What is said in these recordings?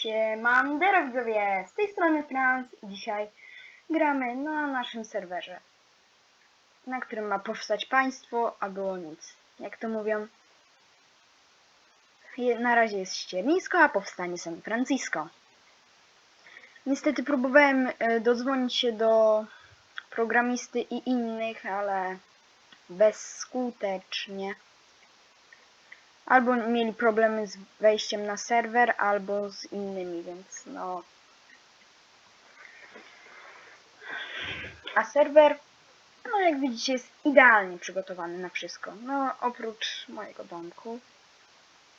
Siemandero widzowie, z tej strony Franz dzisiaj gramy na naszym serwerze, na którym ma powstać państwo, a było nic. Jak to mówią? Na razie jest ściernisko, a powstanie San Francisco. Niestety próbowałem e, dodzwonić się do programisty i innych, ale bezskutecznie. Albo mieli problemy z wejściem na serwer, albo z innymi, więc no. A serwer, no jak widzicie, jest idealnie przygotowany na wszystko. No, oprócz mojego domku,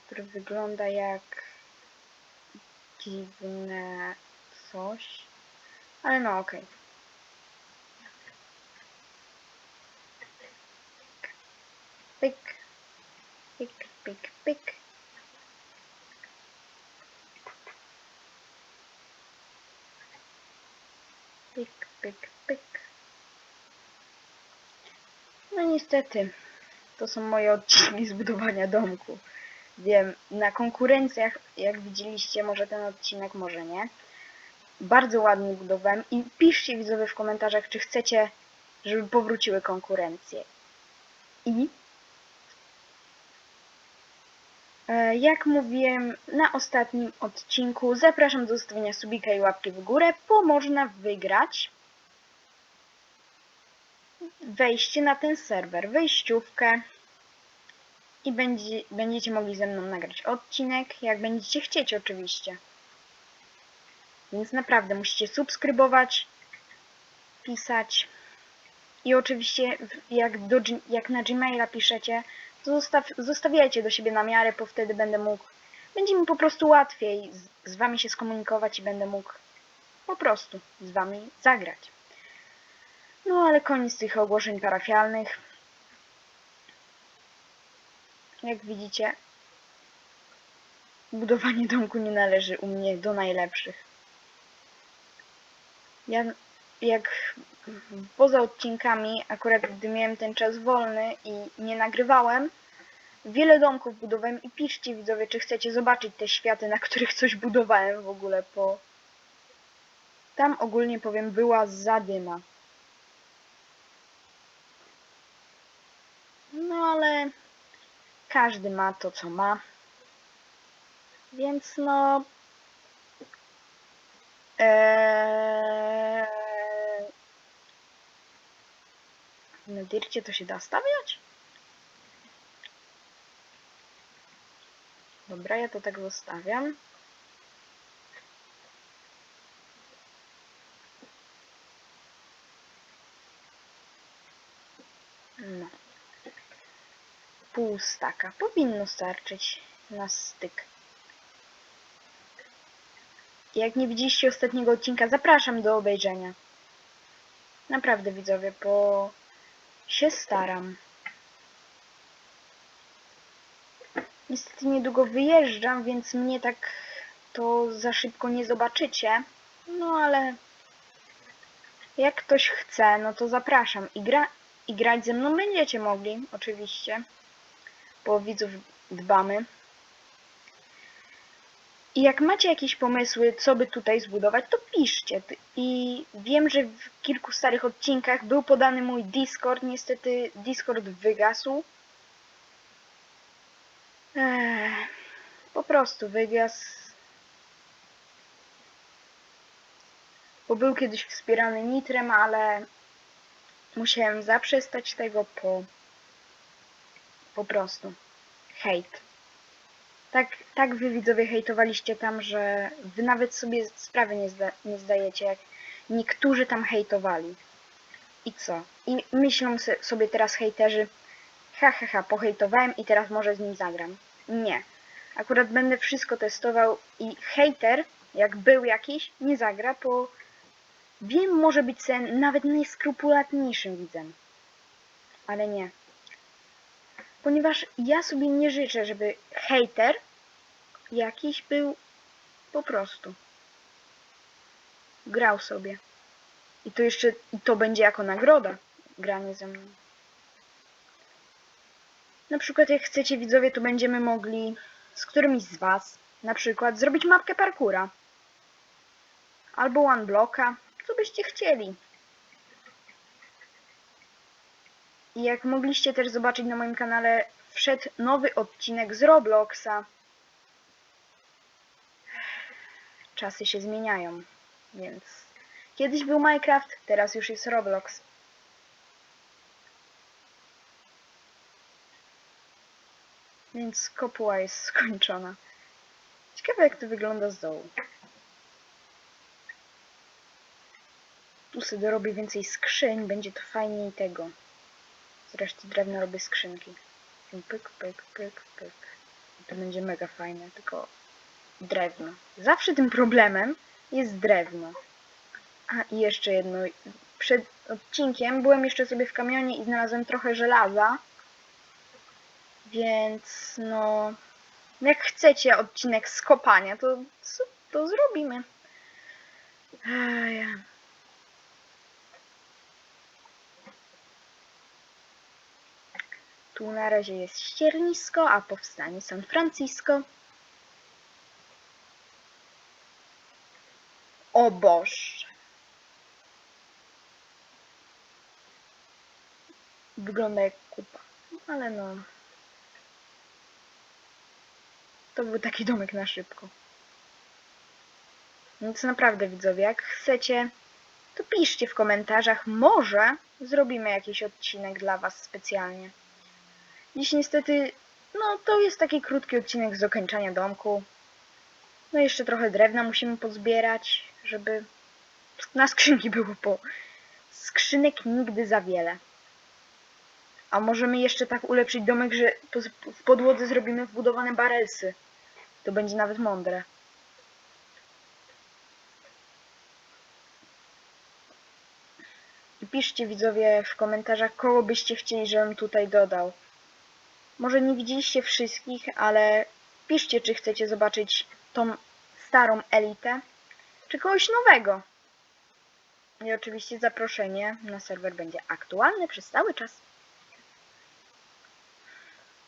który wygląda jak dziwne coś. Ale no, okej. Pyk. Pyk, pyk, pyk. Pyk, pyk, pyk. No niestety, to są moje odcinki zbudowania domku. Wiem, na konkurencjach, jak widzieliście, może ten odcinek, może nie. Bardzo ładnie budowałem i piszcie widzowie w komentarzach, czy chcecie, żeby powróciły konkurencje. I Jak mówiłem na ostatnim odcinku, zapraszam do zostawienia subika i łapki w górę, bo można wygrać wejście na ten serwer, wejściówkę i będzie, będziecie mogli ze mną nagrać odcinek, jak będziecie chcieć oczywiście. Więc naprawdę musicie subskrybować, pisać i oczywiście jak, do, jak na Gmaila piszecie, zostaw, zostawiajcie do siebie na miarę, bo wtedy będę mógł, będzie mi po prostu łatwiej z, z wami się skomunikować i będę mógł po prostu z wami zagrać. No ale koniec tych ogłoszeń parafialnych. Jak widzicie, budowanie domku nie należy u mnie do najlepszych. Ja jak poza odcinkami, akurat gdy miałem ten czas wolny i nie nagrywałem, wiele domków budowałem i piszcie widzowie, czy chcecie zobaczyć te światy, na których coś budowałem w ogóle, bo tam ogólnie powiem była zadyma. No ale każdy ma to, co ma. Więc no... Eee... Na dircie to się da stawiać? Dobra, ja to tak zostawiam. No. Pół staka. Powinno starczyć na styk. Jak nie widzieliście ostatniego odcinka, zapraszam do obejrzenia. Naprawdę widzowie, bo się staram. Niestety niedługo wyjeżdżam, więc mnie tak to za szybko nie zobaczycie. No ale jak ktoś chce, no to zapraszam. I, gra, i grać ze mną będziecie mogli, oczywiście. Bo widzów dbamy. I jak macie jakieś pomysły, co by tutaj zbudować, to piszcie. I wiem, że w kilku starych odcinkach był podany mój Discord. Niestety Discord wygasł. Po prostu wygasł. Bo był kiedyś wspierany nitrem, ale musiałem zaprzestać tego po po prostu. Hejt. Tak, tak wy widzowie hejtowaliście tam, że wy nawet sobie sprawy nie, zda, nie zdajecie, jak niektórzy tam hejtowali. I co? I myślą sobie teraz hejterzy, ha ha ha, pohejtowałem i teraz może z nim zagram. Nie. Akurat będę wszystko testował i hejter, jak był jakiś, nie zagra, bo wiem, może być sen nawet najskrupulatniejszym widzem. Ale nie. Ponieważ ja sobie nie życzę, żeby hejter jakiś był po prostu. Grał sobie. I to jeszcze, i to będzie jako nagroda, granie ze mną. Na przykład jak chcecie widzowie, to będziemy mogli z którymś z was Na przykład zrobić mapkę parkura. Albo one blocka, co byście chcieli. I jak mogliście też zobaczyć na moim kanale, wszedł nowy odcinek z Robloxa. Czasy się zmieniają, więc kiedyś był Minecraft, teraz już jest Roblox. Więc kopuła jest skończona. Ciekawe jak to wygląda z dołu. Tu sobie dorobię więcej skrzyń, będzie to fajniej tego. Zresztą drewno robię skrzynki. Pyk, pyk, pyk, pyk. I to będzie mega fajne, tylko drewno. Zawsze tym problemem jest drewno. A i jeszcze jedno. Przed odcinkiem byłem jeszcze sobie w kamionie i znalazłem trochę żelaza. Więc no, jak chcecie odcinek z kopania, to, to zrobimy. Ej. Tu na razie jest ściernisko, a powstanie San Francisco. O Boże. Wygląda jak kupa. Ale no. To był taki domek na szybko. Więc naprawdę widzowie, jak chcecie, to piszcie w komentarzach. Może zrobimy jakiś odcinek dla Was specjalnie. Dziś niestety, no to jest taki krótki odcinek z dokończania domku. No jeszcze trochę drewna musimy pozbierać, żeby na skrzynki było po... Skrzynek nigdy za wiele. A możemy jeszcze tak ulepszyć domek, że w podłodze zrobimy wbudowane barelsy. To będzie nawet mądre. I piszcie widzowie w komentarzach, kogo byście chcieli, żebym tutaj dodał. Może nie widzieliście wszystkich, ale piszcie, czy chcecie zobaczyć tą starą elitę, czy kogoś nowego. I oczywiście zaproszenie na serwer będzie aktualne przez cały czas.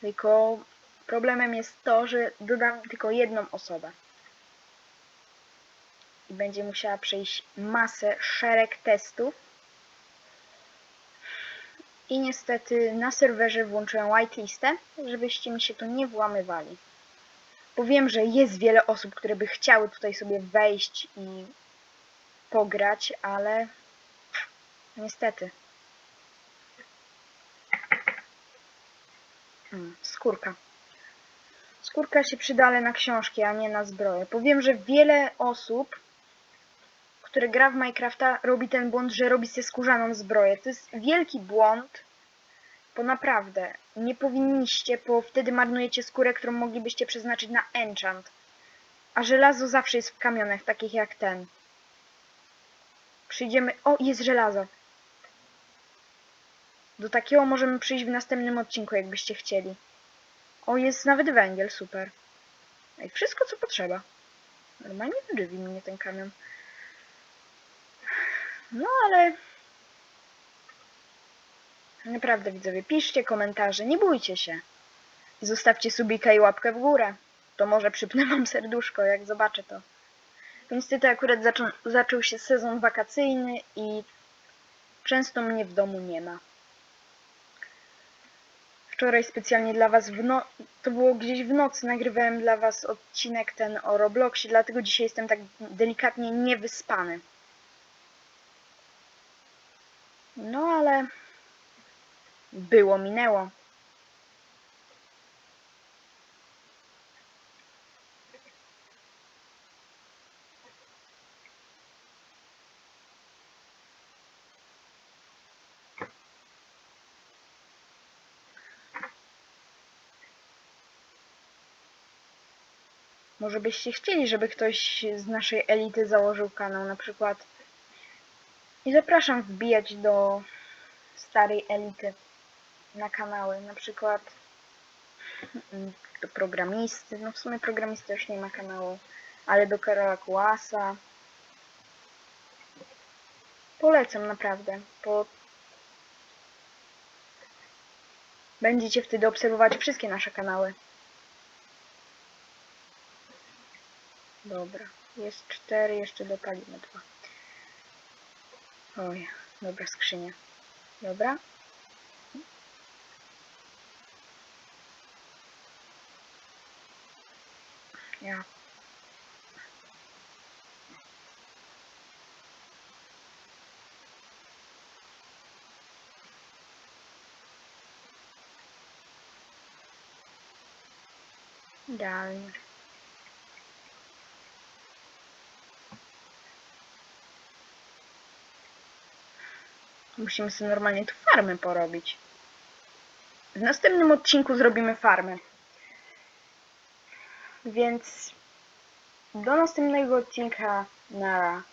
Tylko problemem jest to, że dodam tylko jedną osobę. I będzie musiała przejść masę, szereg testów. I niestety na serwerze włączyłem whitelistę, żebyście mi się tu nie włamywali. Bo wiem, że jest wiele osób, które by chciały tutaj sobie wejść i pograć, ale niestety. Mm, skórka. Skórka się przyda, na książki, a nie na zbroję. Powiem, że wiele osób, które gra w Minecrafta, robi ten błąd, że robi sobie skórzaną zbroję. To jest wielki błąd, bo naprawdę nie powinniście, bo wtedy marnujecie skórę, którą moglibyście przeznaczyć na enchant. A żelazo zawsze jest w kamionach, takich jak ten. Przyjdziemy... O, jest żelazo. Do takiego możemy przyjść w następnym odcinku, jakbyście chcieli. O, jest nawet węgiel, super. No i wszystko, co potrzeba. Normalnie wyżywi mnie ten kamion. No, ale... Naprawdę, widzowie, piszcie komentarze, nie bójcie się. I zostawcie subika i łapkę w górę. To może przypnę wam serduszko, jak zobaczę to. Niestety akurat zaczą, zaczął się sezon wakacyjny i często mnie w domu nie ma. Wczoraj specjalnie dla was w no... to było gdzieś w nocy, nagrywałem dla was odcinek ten o Robloxie, dlatego dzisiaj jestem tak delikatnie niewyspany. No ale było, minęło. Może byście chcieli, żeby ktoś z naszej elity założył kanał, na przykład. I zapraszam wbijać do starej elity na kanały, na przykład mm, do programisty, no w sumie programisty już nie ma kanału, ale do Karola Kułasa. Polecam naprawdę, bo będziecie wtedy obserwować wszystkie nasze kanały. Dobra. Jest cztery, jeszcze dopalimy dwa. Oj, dobra skrzynia. Dobra. Ja. Musimy sobie normalnie tu farmę porobić. W następnym odcinku zrobimy farmę. Więc do następnego odcinka. Nara.